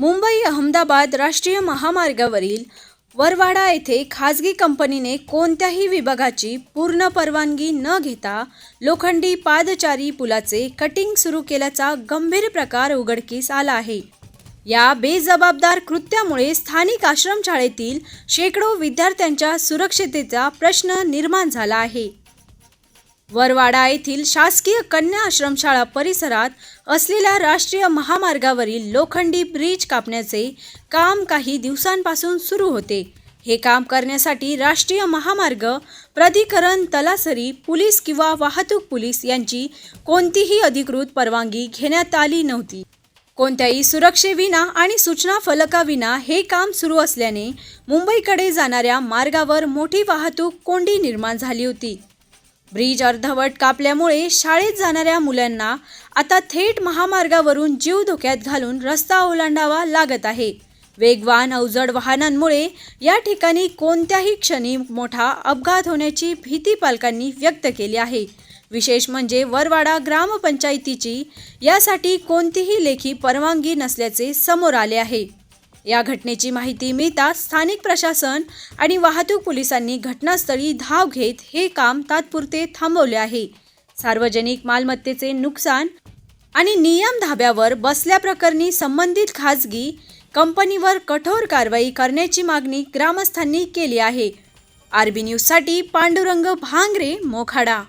मुंबई अहमदाबाद राष्ट्रीय महामार्गावरील वरवाडा येथे खाजगी कंपनीने कोणत्याही विभागाची पूर्ण परवानगी न घेता लोखंडी पादचारी पुलाचे कटिंग सुरू केल्याचा गंभीर प्रकार उघडकीस आला आहे. या बेजबाबदार कृत्यामुळे स्थानिक आश्रमशाळेतील शेकडो विद्यार्थ्यांच्या सुरक्षितेचा प्रश्न निर्माण झाला आहे. वरवाडा येथील शासकीय कन्या आश्रमशाळा परिसरात असलेल्या राष्ट्रीय महामार्गावरील लोखंडी ब्रिज कापण्याचे काम काही दिवसांपासून सुरू होते. हे काम करण्यासाठी राष्ट्रीय महामार्ग प्राधिकरण तलासरी पोलीस किंवा वाहतूक पोलीस यांची कोणतीही अधिकृत परवानगी घेण्यात आली नव्हती. कोणत्याही सुरक्षेविना आणि सूचना फलकाविना हे काम सुरू असल्याने मुंबईकडे जाणाऱ्या मार्गावर मोठी वाहतूक कोंडी निर्माण झाली होती. ब्रिज अर्धवट कापल्यामुळे शाळेत जाणाऱ्या मुलांना आता थेट महामार्गावरून जीव धोक्यात घालून रस्ता ओलांडावा लागत आहे. वेगवान अवजड वाहनांमुळे या ठिकाणी कोणत्याही क्षणी मोठा अपघात होण्याची भीती पालकांनी व्यक्त केली आहे. विशेष म्हणजे वरवाडा ग्रामपंचायतीची यासाठी कोणतीही लेखी परवानगी नसल्याचे समोर आले आहे. या घटनेची माहिती मिळताच स्थानिक प्रशासन आणि वाहतूक पोलिसांनी घटनास्थळी धाव घेत हे काम तात्पुरते थांबवले आहे. सार्वजनिक मालमत्तेचे नुकसान आणि नियम धाब्यावर बसल्याप्रकरणी संबंधित खाजगी कंपनीवर कठोर कारवाई करण्याची मागणी ग्रामस्थांनी केली आहे. आरबी न्यूजसाठी पांडुरंग भांगरे मोखाडा.